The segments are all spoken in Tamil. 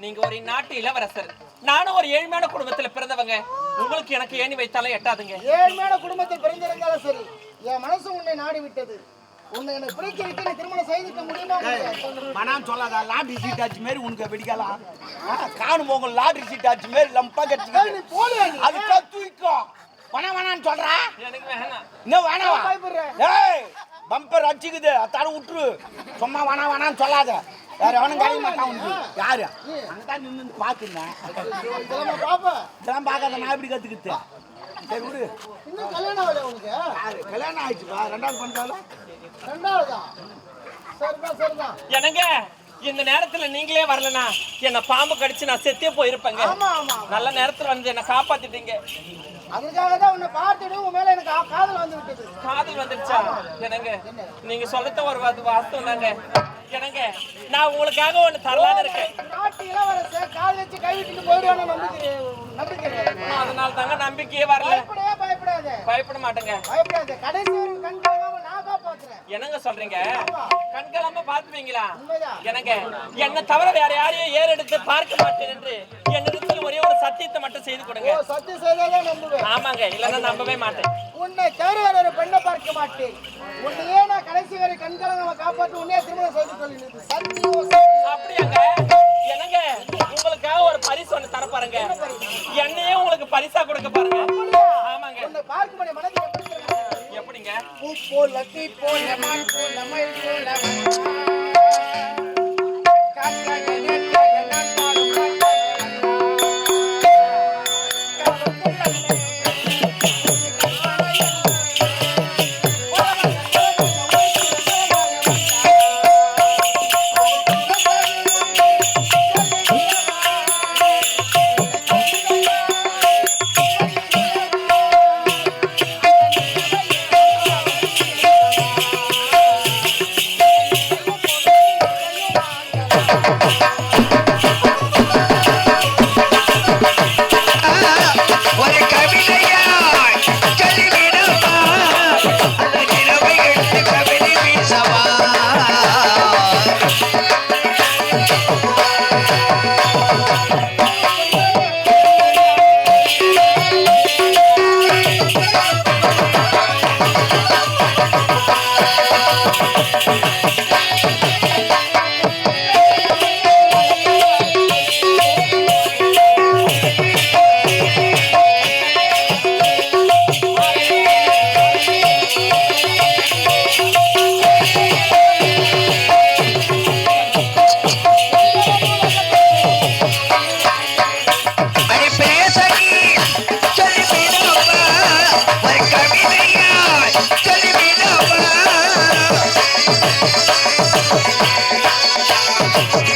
நீங்க ஒரு நாட்டு இளவரசர். நானும் ஒரு ஏழ்மையான குடும்பத்துல பிறந்தவங்க. உங்களுக்கு எனக்கு ஏணி வைத்தாலும் எட்டாதுங்க. ஏழ்மையான குடும்பத்தில் பிறந்திருந்தாலும் சரி என் மனசு உன்னை நாடி விட்டது உன்னை எனக்கு பிடிக்கிறதுக்கு நீ திருமணம் செய்துக்க முடியுமா? மனான்னு சொல்லாத லாட்ரி சீட் ஆச்சு மாரி உனக்கு வெடிக்கலாம் காணும் போங்க லாட்ரி சீட் ஆச்சு மாரி லம்பா ஏய், கடிச்சு நீ போலியா நீ? அதுக்கா தூக்கோ வேணாம் வேணான்னு சொல்றா? எனக்கு வேணாம். இன்னும்? ஏய் பம்பர் அடிச்சுக்குது. அத்தான விட்டுரு சும்மா வேணாம் வேணான்னு சொல்லாத. வேற எவனும் கிடைக்க மாட்டான் உனக்கு. யாரு? அங்கதான் நின்று பாத்துருந்தேன் இதெல்லாம் பார்க்காத நான் எப்படி கத்துக்கிட்டு சரி விடு. இன்னும் கல்யாணம் ஆகலையா உனக்கு? யாரு? கல்யாணம் ஆயிடுச்சுப்பா. ரெண்டாவது பண்ணிட்டாலும் ரெண்டாவதா? சரிதான் சரிதான் என்னங்க? இந்த நேரத்துல நீங்களே வரலனா என்ன பாம்பு கடிச்சு நான் செத்தே போயிருப்பேங்க. ஆமா ஆமா நல்ல நேரத்துல வந்து என்ன காப்பாத்திட்டீங்க. அதுக்காக தான் உன்னை பார்த்துட்டு உன் மேல எனக்கு காதல் வந்து விட்டது. காதல் வந்துடுச்சா என்னங்க? நீங்க சொல்றது ஒரு வாஸ்தவம் தாங்க. என்னங்க? நான் உங்களுக்காக ஒண்ணு தரலான்னு இருக்கேன். காதல் வச்சு போயிடுவான நம்பிக்கை. அதனால தாங்க நம்பிக்கையே வரல. பயப்படவே பயப்படாத. பயப்பட மாட்டேங்க. பயப்படாத. கடைசி வரைக்கும் என்னங்க சொல்றீங்க? கண்களாம பாத்துவீங்களா எனக்கு என்ன தவிர வேற யாரையும் ஏறெடுத்து பார்க்க மாட்டேன் என்று என்னிடத்தில் ஒரே ஒரு சத்தியத்தை மட்டும் செய்து கொடுங்க. சத்தியம் செய்தாதான் நம்புவேன். ஆமாங்க இல்லைன்னா நம்பவே மாட்டேன். உன்னை தவிர வேற ஒரு பெண்ணை பார்க்க மாட்டேன். உன்னையே நான் கடைசி வரை கண் கலங்காம காப்பாற்றி உன்னையே திருமணம் செய்து சத்தியம். அப்படியாங்க. என்னங்க? உங்களுக்காக ஒரு பரிசு ஒண்ணு தர பாருங்க. என்னையே உங்களுக்கு பரிசா கொடுக்க பாருங்க. எப்படிங்க போல போல் லத்தி போல் லெமன் Okay.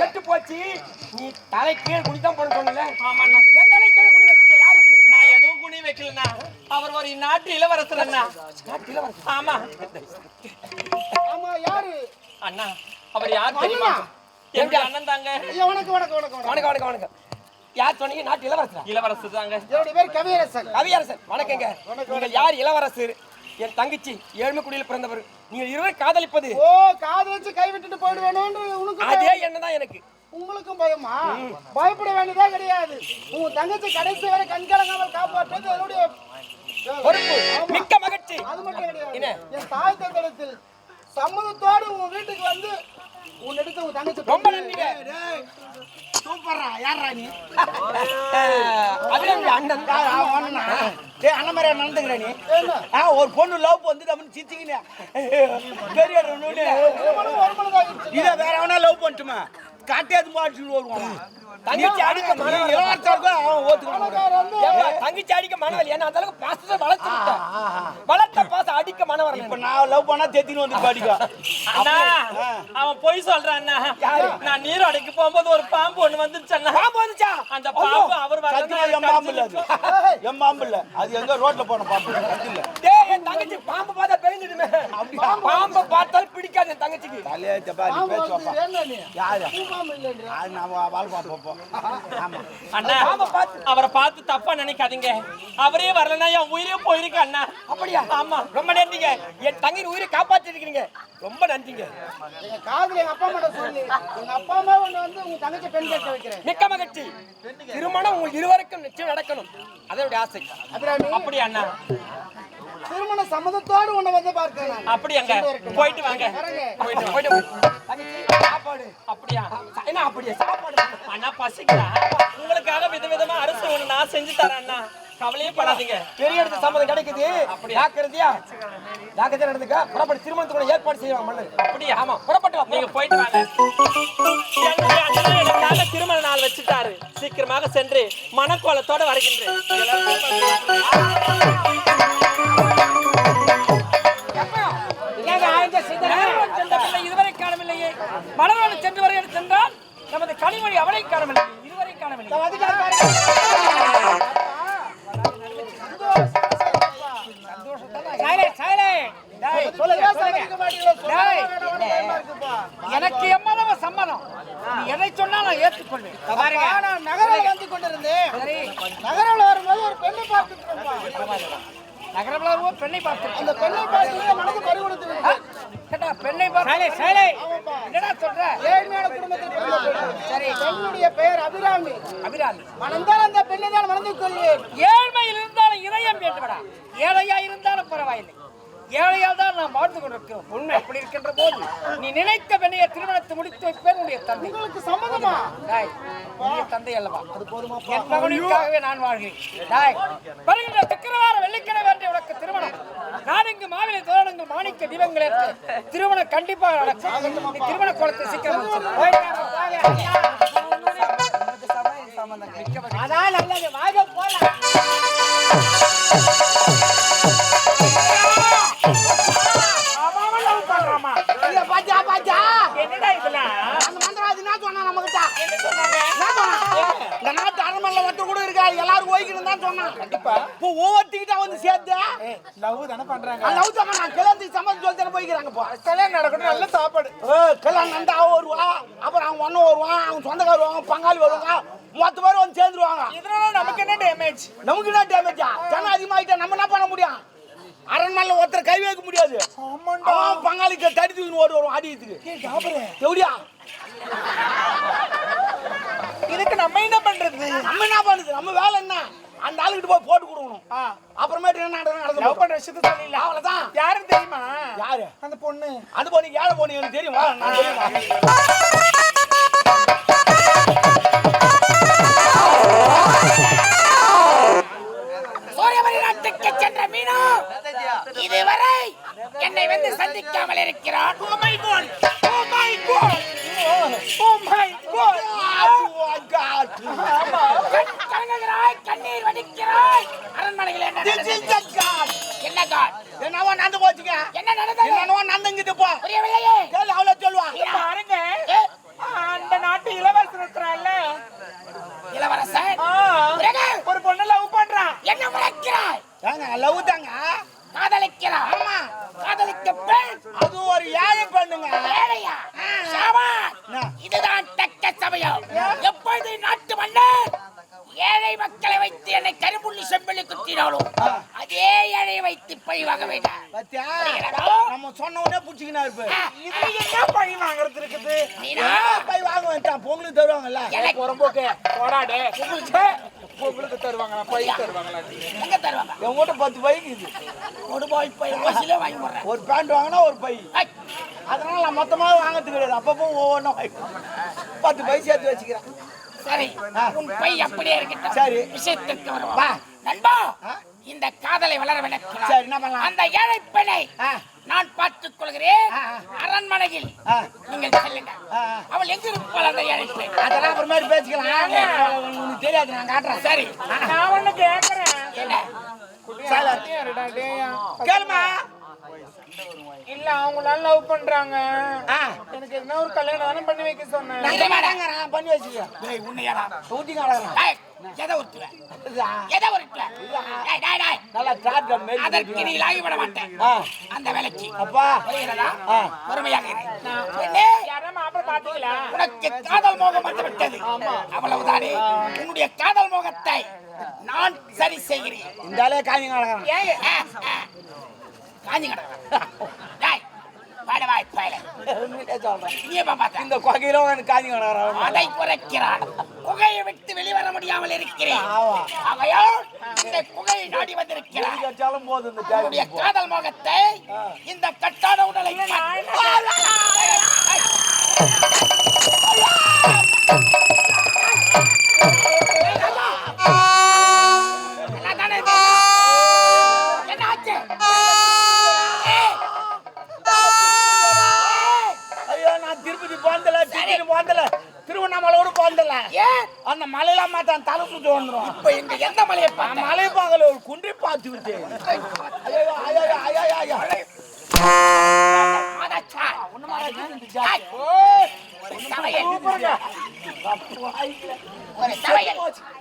கெட்டு போச்சு. நீ தலை கீழே குடிதான் போன சொன்னல என் தலை கீழே குடி நான் எதுவும் குனி வைக்கலண்ணா. அவர் ஒரு நாட்டு இளவரசர் அண்ணா நாட்டு. ஆமா. ஆமா யாரு? அண்ணா அவர் யார் தெரியுமா? எங்க அண்ணன் தாங்க? வணக்கம் வணக்கம் வணக்கம் வணக்கம். வணக்கம் வணக்கம் வணக்கம். யார் சொன்னீங்க? நாட்டு இளவரசரா? இளவரசர் தாங்க. என்னுடைய பேர் கவியரசன். கவியரசன். வணக்கங்க. நீங்கள் யார் இளவரசர்? என் தங்கச்சி ஏழ்மை குடியில் பிறந்தவர். நீங்கள் இருவர் காதலிப்பது. ஓ காதலிச்சு கைவிட்டுட்டு போயிடுவேணும்னு உனக்கு அதே. எண்ணம் எனக்கு. உங்களுக்கும் பயமா? பயப்பட வேண்டியதே கிடையாது. உங்க தங்கச்சி கடைசி வரை கண்கலங்காமல் காப்பாற்றுறது என்னுடைய பொறுப்பு. மிக்க மகிழ்ச்சி. அது மட்டும் கிடையாது? என் தாய் தந்தையிடத்தில் சம்மதத்தோடு உன் வீட்டுக்கு வந்து உன் எடுத்து உன் தங்கச்சி ரொம்ப நன்றிங்க. சூப்பர்ரா. யாரா நீ? அபிராமி அண்ணன். யார், அவன் அண்ணனா? நடந்துக்கிற நீ? ஆ ஒரு பொண்ணு லவ் வந்து அப்படின்னு சிரிச்சிக்கினே. பெரிய இதை வேற எவனா லவ் பண்ணட்டுமா? காட்டியாது பாட்டு வருவான். தங்கச்சி அடிக்க மனவலி. இளவரசருக்கும் அவன் ஓத்துக்கணும் தங்கச்சி அடிக்க மனவலி. ஏன்னா அந்த அளவுக்கு பாசத்தை வளர்த்து மனவரல இப்ப நான் லவ் பண்ணா தெத்தின்னு வந்து பாடிக்கோ. அண்ணா அவன் பொய் சொல்றான் அண்ணா. நான் நீரோடைக்கு போகும்போது ஒரு பாம்பு ஒண்ணு வந்துருச்சு அண்ணா. பாம்பு வந்துச்சா? அந்த பாம்பு அவர் சத்தியமா என் பாம்பு இல்ல அது. என் பாம்பு இல்ல. அது எங்க ரோட்ல போன பாம்பு. இல்ல. டேய் என் தங்கச்சி பாம்பு பார்த்தா பெருந்துடுமே பாம்பை தங்கச்சிக்கு தலையே என்ன நீ யாரு? அது நான் வாழ் பார்ப்போம் ஆமா. அண்ணா அவரை பார்த்து தப்பா நினைக்காதீங்க. அவரே வரலன்னா என் உயிரே போயிருக்கு அண்ணா. அப்படியா? ஆமா ரொம்ப நன்றிங்க. என் தங்கையின் உயிரை காப்பாத்திருக்கீங்க ரொம்ப நன்றிங்க. எங்க காதுல எங்க அப்பா அம்மா சொல்லி. எங்க அப்பா அம்மா வந்து உங்க தங்கச்சி பெண் கேட்க வைக்கிறேன். மிக்க மகிழ்ச்சி. திருமணம் உங்கள் இருவருக்கும் நிச்சயம் நடக்கணும். அதனுடைய ஆசை. அபிராமி. அப்படி அண்ணா? திருமண சம்மதத்தோடு உன்னை வந்து பார்க்கிறேன் நான். அப்படி அங்க போயிட்டு வாங்க. போயிட்டு. போயிட்டு சாப்பாடு. அப்படியா? என்ன அப்படியே? சாப்பாடு அண்ணா பசிக்குதா? உங்களுக்காக விதவிதமா அரிசி ஒண்ணு நான் செஞ்சு தரேன் அண்ணா. கவலையே படாதீங்க. பெரிய இடத்து சம்மதம் கிடைக்குது. ஜாக்கிரதையா? ஜாக்கிரதையா நடந்துக்க. புறப்பட்டு திருமணத்துக்கு ஏற்பாடு செய்வாங்க மண்ணு அப்படியா? ஆமா புறப்பட்டு நீங்க போயிட்டு வாங்க. திருமண நாள் வச்சுட்டாரு. சீக்கிரமாக சென்று மனக்கோலத்தோட வருகின்றேன். இதுவரை காணவில்லையே மலரோடு சென்று வருகிறது சென்றால் நமது கனிமொழி அவளை காணவில்லை இதுவரை காணவில்லை டேய், சொல்லுங்க, டேய். எனக்கு எம்மளவு சம்மதம் எதை சொன்னா நான் ஏற்றுக்கொள்வேன் நான் நகரில் வந்து கொண்டிருந்தேன் சரி நகரில் வரும்போது ஒரு பெண்ணை பார்த்துட்டு இருந்தேன். நகரவளவோ பெண்ணை பார்த்து அந்த பெண்ணை பார்த்து மனது பறிகொடுத்து. கேட்டா பெண்ணை பார்த்து சைலே ஆமாப்பா. என்னடா சொல்ற ஏழ்மையான குடும்பத்தில். சரி. பெண்ணுடைய பெயர் அபிராமி அபிராமி மணந்தால் அந்த பெண்ணை தான் மணந்து கொள்வேன் ஏழ்மையில் இருந்தாலும் இதயம் வேண்டுமடா ஏழையா இருந்தாலும் பரவாயில்லை ஏழையால் தான் நாம் வாழ்ந்து கொண்டிருக்கிறோம். உண்மை அப்படி இருக்கின்ற போது நீ நினைத்த பெண்ணைய திருமணத்தை முடித்து வைப்பேன் உன்னுடைய தந்தை. உங்களுக்கு சம்மதமா? டாய் உன்னுடைய தந்தை அல்லவா? என் மகனுக்காகவே நான் வாழ்கிறேன். டாய் வருகின்ற சுக்கிரவார வெள்ளிக்கிழமை அன்று உனக்கு திருமணம். நாடுங்கு மாவிலை தோரணங்கள் மாணிக்க தீபங்கள் ஏற்று திருமணம் கண்டிப்பாக நடக்கும். நீ திருமண கோலத்தை சீக்கிரம் அதான் நல்லது. வாங்க போலாம். இருக்கா எல்லாரும் ஓய்க்கணும் தான் சொன்னான். கண்டிப்பா. இப்போ ஒவ்வொருத்திக்கிட்ட வந்து சேர்த்து? லவ் தானே பண்றாங்க. லவ் சம்மன் நான் கல்யாணத்துக்கு சம்மந்தம் சொல்லி தானே போய்க்கிறாங்க இப்போ. கல்யாணம் நடக்கணும் நல்ல சாப்பாடு. கல்யாணம் நந்தா வருவா அப்புறம் அவன் ஒன்னும் வருவான். அவன் சொந்தக்கார வருவாங்க பங்காளி வருவாங்க மொத்த பேர் வந்து சேர்ந்துருவாங்க. இதனால நமக்கு என்ன டேமேஜ் நமக்கு என்ன டேமேஜா ஜனம் அதிகமாயிட்டா நம்ம என்ன பண்ண முடியும்? அரண்மனையில ஒருத்தர் கை வைக்க முடியாது. பங்காளிக்கு தடி தூக்கி ஓடி வருவான் ஆடியத்துக்கு எப்படியா? இதுக்கு நம்ம என்ன பண்றது? நம்ம என்ன பண்ணுது? நம்ம வேலை என்ன? அந்த ஆளுகிட்ட போய் போட்டு கொடுக்கணும். அப்புறமேட்டு என்ன நடந்து லவ் பண்ற விஷயத்த சொல்லிடலாம் அவ்வளவுதான். யாரும் தெரியுமா? யாரு? அந்த பொண்ணு. அது பொண்ணு ஏழை பொண்ணு எனக்கு தெரியும். நான் தெரியும் நாட்டுக்கு சென்ற மீனு இதுவரை என்னை வந்து சந்திக்காமல் இருக்கிறான். நடந்துங்கிட்டு போ புரியவில்லையே கேளு அவ்வளோ சொல்லுவா பாருங்க அந்த நாட்டு இளவரசர் இருக்கிறான்ல இளவரசன் பிறகு ஒரு பொண்ணு லவ் பண்றான் என்ன முறைக்கிறாய் ஏங்க லவ் தாங்க காதலிக்கிறான் ஆமா காதலிக்க பெண் அது ஒரு ஏழை பெண்ணுங்க ஏழையா சாபாஷ். என்ன? இதுதான் தக்க சமயம் எப்பொழுது நாட்டு மன்னர் ஏழை மக்களை வைத்து என்னை கரும்புள்ளி செம்பள்ளி குத்தினாலும் அதே ஏழை வைத்து பழி வாங்க வேண்டாம் பாத்தியா புரிகிறதா? நம்ம சொன்ன உடனே புடிச்சுக்கினா இருப்பு இதுல என்ன பழி வாங்குறது இருக்குது போய் வாங்க வேண்டாம் பொங்கலுக்கு தருவாங்கல்ல? புறம்போக்கு போடாடே பொங்கலுக்கு தருவாங்களா? பை தருவாங்களா? எங்க தருவாங்க? என் வீட்டு பத்து பைக்கு இது. ஒரு பை பை ஓசிலே வாங்கி போடுறேன். ஒரு பேண்ட் வாங்கினா ஒரு பை. அதனால நான் மொத்தமாக வாங்கிறது கிடையாது. அப்பப்போ ஒவ்வொன்றும் பத்து பை சேர்த்து வச்சுக்கிறேன். சரி உன் பை அப்படியே இருக்கட்டும். சரி. விஷயத்திற்கு வருவோம். வா. நண்பா? இந்த காதலை வளர விளக்கலாம். சரி என்ன பண்ணலாம்? அந்த ஏழை பெண்ணை. நான் பார்த்துக் கொள்கிறேன். அரண்மனையில். நீங்கள் செல்லுங்க. அவள் எங்க இருப்பாள் அந்த பெண் அதெல்லாம் அப்புறமேட்டு பேசிக்கலாம். உனக்கு தெரியாது நான் காட்டுறேன். சரி. நான் ஒண்ணு கேக்குறேன். என்ன? கேளுமா? இல்ல அவங்களால லவ் பண்றாங்க. எனக்கு என்ன ஒரு கல்யாணம் தானே பண்ணி வைக்க சொன்னேன். நான் பண்ணி வச்சுக்கிறேன். ஏய், உன்னையாடா ஊட்டி காட்டுறேன் ஏய், எதை உருட்டுவ எதை உருட்டுவ ஏய், டேய், டேய். நல்லா டாட் கன் மாரி அதற்கு நீ லாகி விட மாட்டேன் அந்த வேலைக்கு. அப்பா. புரிகிறதா? ஆ. பொறுமையாக இரு. மாப்பிள்ள பாத்தீங்களா உனக்கு காதல் மோகம் வந்து விட்டது. அவ்வளவுதானே? உன்னுடைய காதல் மோகத்தை நான் சரி செய்கிறேன். இந்த காஞ்சி கிடக்குறான் இந்த கொகையில காஞ்சி அதை குறைக்கிறான் புகையை விட்டு வெளிவர முடியாமல் இருக்கிறேன். இந்த புகையை நாடி வந்திருக்கிறான் இந்த ஜாதி காதல் மோகத்தை இந்த கட்டான உடலை போந்தல திருவண்ணாமலையோட போந்தல ஏன் அந்த மலையில மாத்தான் தலை சுத்து வந்துடும் இப்ப இங்க எந்த மலையை? மலை பார்க்கல ஒரு குன்றை பார்த்து.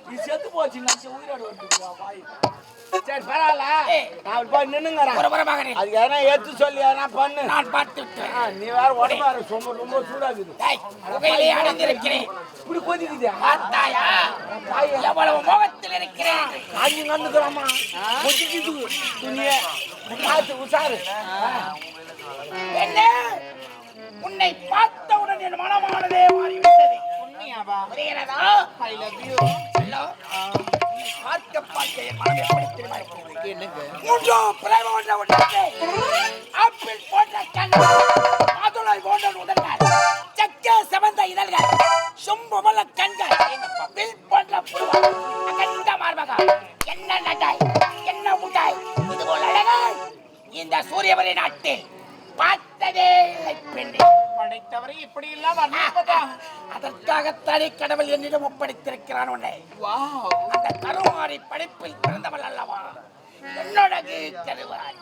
நீ செத்து போச்சு உயிரோடு சரி பரவாயில்ல. நான் போய் நின்னுங்கிறேன். அதுக்கு எதனா எடுத்து சொல்லி எதனா பண்ணு. நான் பார்த்து நீ வேற உடம்பாரு ரொம்ப ரொம்ப சூடாகுது. டேய், புகையிலே அடைந்திருக்கிறேன் இப்படி கொதிக்குது. பார்த்தாயா? எவ்வளவு மோகத்தில் இருக்கிறேன். காஞ்சி கண்டுக்கிறாமா கொதிக்குது. துணிய. பார்த்து உஷாரு என்ன? உன்னை பார்த்தவுடன் என் மனமானதே மாறிவிட்டது. புரிகிறதா? ஹலோ உன்னை பார்க்க பார்க்க என் மனம் எப்படி தெரியுமா இருக்கிறது? ஒன்ற ஆப்பிள் போன்ற கண்கள் கடவுள் என்னிடம் ஒப்படைத்திருக்கிறான் உன்னை. அந்த கருமாறி படிப்பில் பிறந்தவள் அல்லவா? என்னோடகு கருவாய்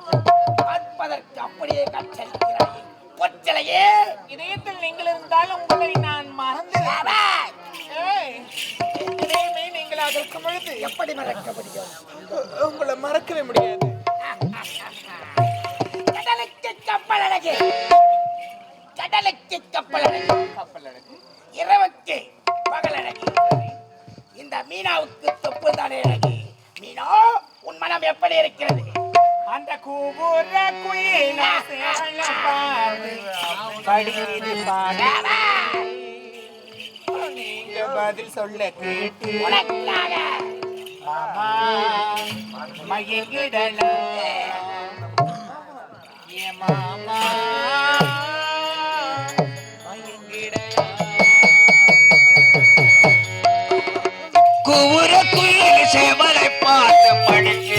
பார்ப்பதற்கு அப்படியே காட்சளிக்கிறாய் பொச்சலையே இதயத்தில் நீங்கள் இருந்தால் உங்களை நான் மறந்துடுவேன் ஏய், இதயமே நீங்கள் அதற்கு பொழுது எப்படி மறக்க முடியும்? உங்களை மறக்கவே முடியாது. கடலுக்கு கப்பல் அழகு. கடலுக்கு கப்பல் அழகு. இரவுக்கு அழகு இந்த மீனாவுக்கு தொப்பு தானே அழகு மீனா உன் மனம் எப்படி இருக்கிறது? அந்த கூபுர குயில சேவல பாடு படிக்குது பாடு நீங்க பதில் சொல்ல கேட்டு. உனக்காக. மாமா மயங்கிடலாம் ஏ மாமா. குவுற குயில் சேவலை பார்த்து படிச்சது